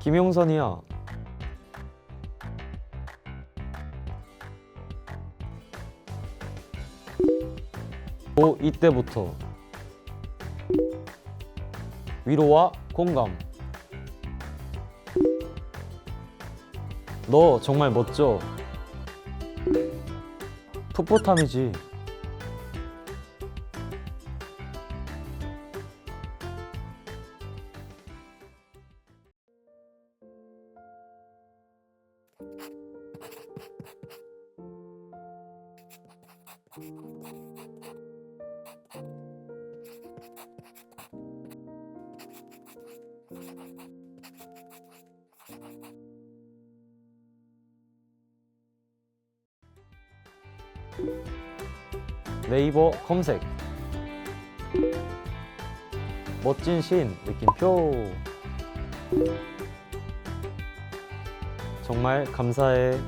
김용선이야. 고 이때부터 위로와 공감. 너 정말 멋져. 풋풋함이지. 네이버 검색. 멋진 신 느낌표. 정말 감사해.